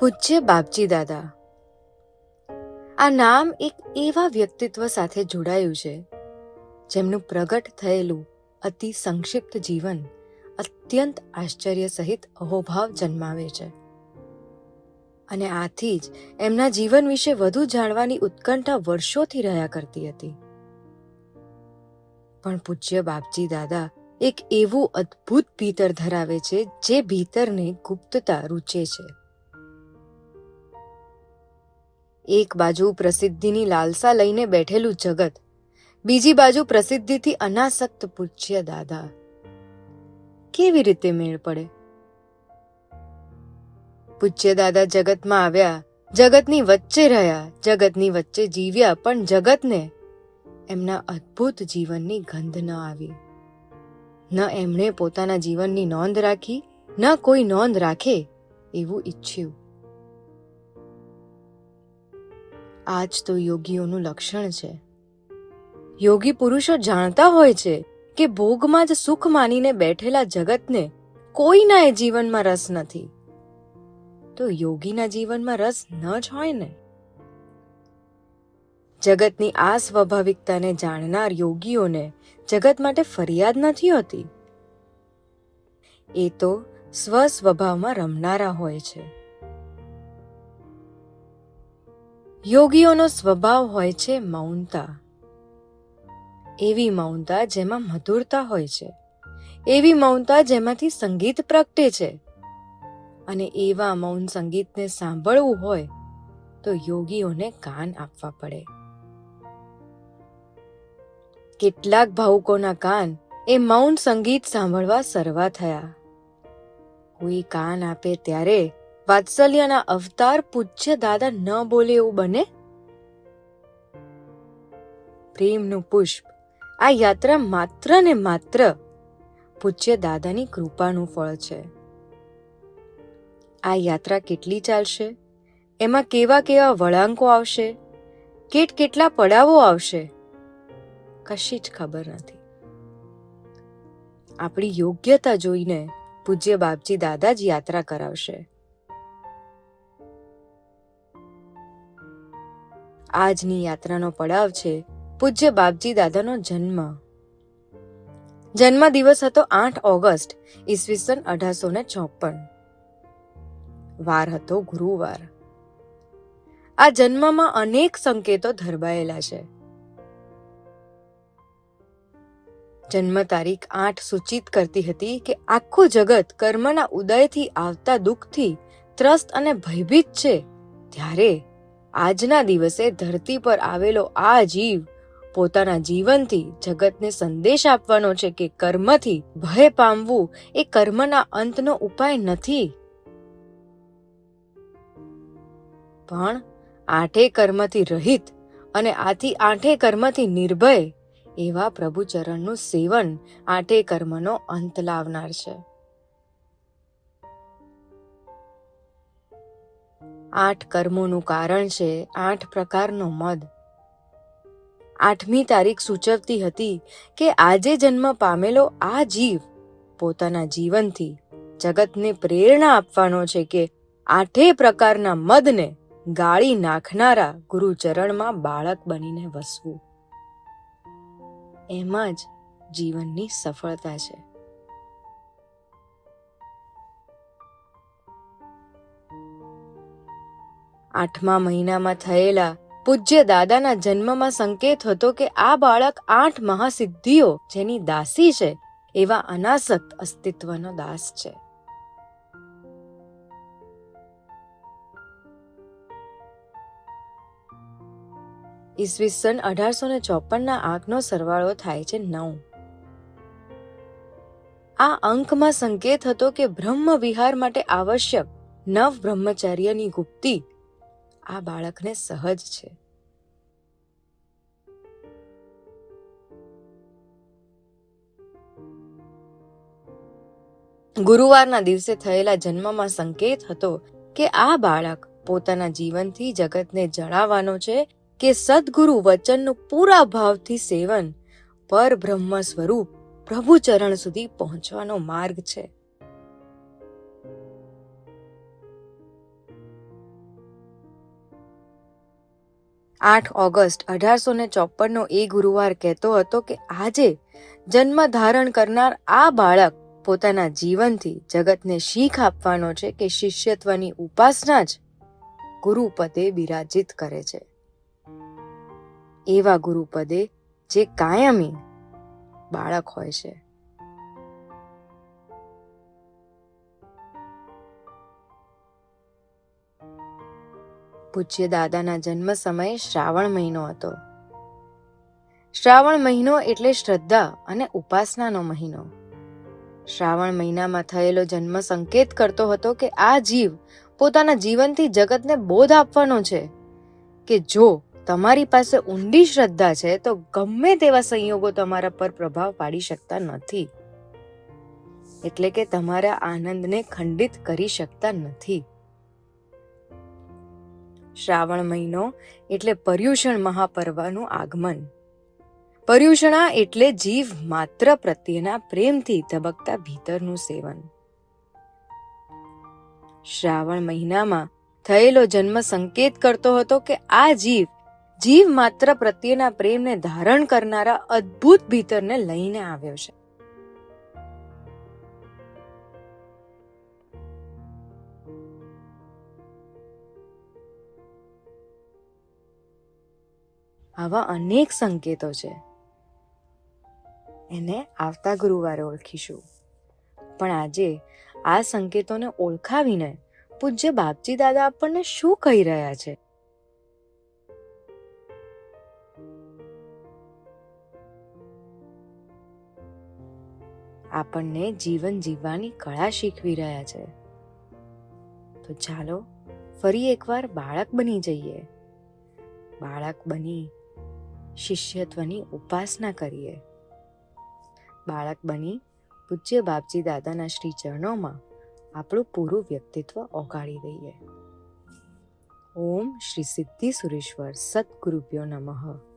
પૂજ્ય બાપજી દાદા. આ નામ એક એવા વ્યક્તિત્વ સાથે જોડાયું છે, જેમનું પ્રગટ થયેલું અતિ સંક્ષિપ્ત જીવન અત્યંત આશ્ચર્ય સહિત અહોભાવ જન્માવે છે. અને આથી જ એમના જીવન વિશે વધુ જાણવાની ઉત્કંઠા વર્ષોથી રહ્યા કરતી હતી. પણ પૂજ્ય બાપજી દાદા એક એવું અદ્ભુત ભીતર ધરાવે છે, જે ભીતરને ગુપ્તતા રૂચે છે. એક બાજુ પ્રસિદ્ધિની લાલસા લઈને બેઠેલું જગત, બીજી બાજુ પ્રસિદ્ધિથી અનાસક્ત પૂજ્ય દાદા. કેવી રીતે મેળ પડે? પૂજ્ય દાદા જગતમાં આવ્યા, જગતની વચ્ચે રહ્યા, જગતની વચ્ચે જીવ્યા, પણ જગતને એમના અદ્ભુત જીવનની ગંધ ન આવી. ન એમણે પોતાના જીવનની નોંધ રાખી, ન કોઈ નોંધ રાખે એવું ઈચ્છ્યું. આ જ તો યોગીઓનું લક્ષણ છે. યોગી પુરુષો જાણતા હોય છે કે ભોગમાં જ સુખ માનીને બેઠેલા જગતને કોઈના એ જીવનમાં રસ નથી. તો યોગીના જીવનમાં રસ ન જ હોય ને? જગતની આ સ્વાભાવિકતાને જાણનાર યોગીઓને જગત માટે ફરિયાદ નથી હોતી. એ તો સ્વ સ્વભાવમાં રમનારા હોય છે. યોગીઓનો સ્વભાવ હોય છે મૌનતા. એવી મૌનતા જેમાં મધુરતા હોય છે. એવી મૌનતા જેમાંથી સંગીત પ્રગટે છે. અને એવા મૌન સંગીતને સાંભળવું હોય તો યોગીઓને કાન આપવા પડે. કેટલાક ભાવુકોના કાન એ મૌન સંગીત સાંભળવા સરવા થયા. કોઈ કાન આપે ત્યારે વાત્સલ્યના અવતાર પૂજ્ય દાદા ન બોલે એવું બને? પ્રેમનું પુષ્પ. આ યાત્રા માત્ર ને માત્ર પૂજ્ય દાદાની કૃપાનું ફળ છે. આ યાત્રા કેટલી ચાલશે? એમાં કેવા કેવા વળાંકો આવશે? કેટ કેટલા પડાવો આવશે? કશી જ ખબર નથી. આપણી યોગ્યતા જોઈને પૂજ્ય બાપજી દાદા જ યાત્રા કરાવશે. આજની યાત્રાનો પડાવ છે પૂજ્ય બાપજી દાદાનો જન્મ. જન્મ દિવસ હતો આઠ ઓગસ્ટ, ઈસવીસન અઢારસો ને ચોપન. વાર હતો ગુરુવાર. આ જન્મમાં અનેક સંકેતો ધરબાયેલા છે. જન્મ તારીખ આઠ સૂચિત કરતી હતી કે આખું જગત કર્મના ઉદયથી આવતા દુઃખથી ત્રસ્ત અને ભયભીત છે, ત્યારે આજના દિવસે ધરતી પર આવેલો આ જીવ પોતાના જીવનથી જગતને સંદેશ આપવાનો છે કે કર્મથી ભય પામવું એ કર્મના અંતનો ઉપાય નથી. પણ આઠે કર્મથી રહિત અને આથી આઠે કર્મથી નિર્ભય એવા પ્રભુ ચરણનું સેવન આઠે કર્મનો અંત લાવનાર છે. આઠ કર્મોનું કારણ છે, આઠ પ્રકારનો મદ. આઠમી તારીખ સૂચવતી હતી કે આજે જન્મ પામેલો આ જીવ પોતાના જીવનથી જગતને પ્રેરણા આપવાનો છે કે આઠે પ્રકારના મદને ગાળી નાખનારા ગુરુચરણમાં બાળક બનીને વસવું. એમાં જ જીવનની સફળતા છે. આઠમા મહિનામાં થયેલા પૂજ્ય દાદાના જન્મમાં સંકેત હતો કે આ બાળક આઠ મહાસિદ્ધિઓ જેની દાસી છે, એવા અનાસક્ત અસ્તિત્વનો દાસ છે. ઈસવીસન અઢારસો ને ચોપનના આંકનો સરવાળો થાય છે નવ. આ અંકમાં સંકેત હતો કે બ્રહ્મ વિહાર માટે આવશ્યક નવ બ્રહ્મચાર્યની ગુપ્તી આ બાળકને સહજ છે. ગુરુવારના દિવસે થયેલા જન્મમાં સંકેત હતો કે આ બાળક પોતાના જીવનથી જગતને જણાવવાનો છે કે સદગુરુ વચનનું પૂરા ભાવથી સેવન પર બ્રહ્મ સ્વરૂપ પ્રભુ ચરણ સુધી પહોંચવાનો માર્ગ છે. આઠ ઓગસ્ટ અઢારસો ને ચોપનનો એ ગુરુવાર કહેતો હતો કે આજે જન્મ ધારણ કરનાર આ બાળક પોતાના જીવનથી જગતને શીખ આપવાનો છે કે શિષ્યત્વની ઉપાસના જ ગુરુપદે બિરાજિત કરે છે. એવા ગુરુપદે જે કાયમી બાળક હોય છે. પૂજ્ય દાદાના જન્મ સમયે શ્રાવણ મહિનો હતો. શ્રાવણ મહિનો એટલે શ્રદ્ધા અને ઉપાસનાનો મહિનો. શ્રાવણ મહિનામાં થયેલો જન્મ સંકેત કરતો હતો કે આ જીવ પોતાના જીવનથી જગતને બોધ આપવાનો છે કે જો તમારી પાસે ઊંડી શ્રદ્ધા છે તો ગમે તેવા સંયોગો તમારા પર પ્રભાવ પાડી શકતા નથી. એટલે કે તમારા આનંદને ખંડિત કરી શકતા નથી. શ્રાવણ મહિનો એટલે પર્યુષણ મહાપર્વનું આગમન. પર્યુષણા એટલે જીવ માત્ર પ્રત્યેના પ્રેમથી ધબકતા ભીતરનું સેવન. શ્રાવણ મહિનામાં થયેલો જન્મ સંકેત કરતો હતો કે આ જીવ જીવ માત્ર પ્રત્યેના પ્રેમને ધારણ કરનારા અદ્ભુત ભીતરને લઈને આવ્યો છે. આવા અનેક સંકેતો છે. એને આવતા ગુરુવારે ઓળખીશું. પણ આજે આ સંકેતોને ઓળખાવીને પૂજ્ય બાપજી દાદા આપણને શું કહી રહ્યા છે? આપણને જીવન જીવવાની કળા શીખવી રહ્યા છે. તો ચાલો ફરી એકવાર બાળક બની જઈએ. બાળક બની શિષ્યત્વની ઉપાસના કરીએ. બાળક બની પૂજ્ય બાપજી દાદાના શ્રી ચરણોમાં આપણું પૂરું વ્યક્તિત્વ ઓગાળી દઈએ. ઓમ શ્રી સિદ્ધિ સુરેશ્વર સદગુરુભ્યો નમઃ.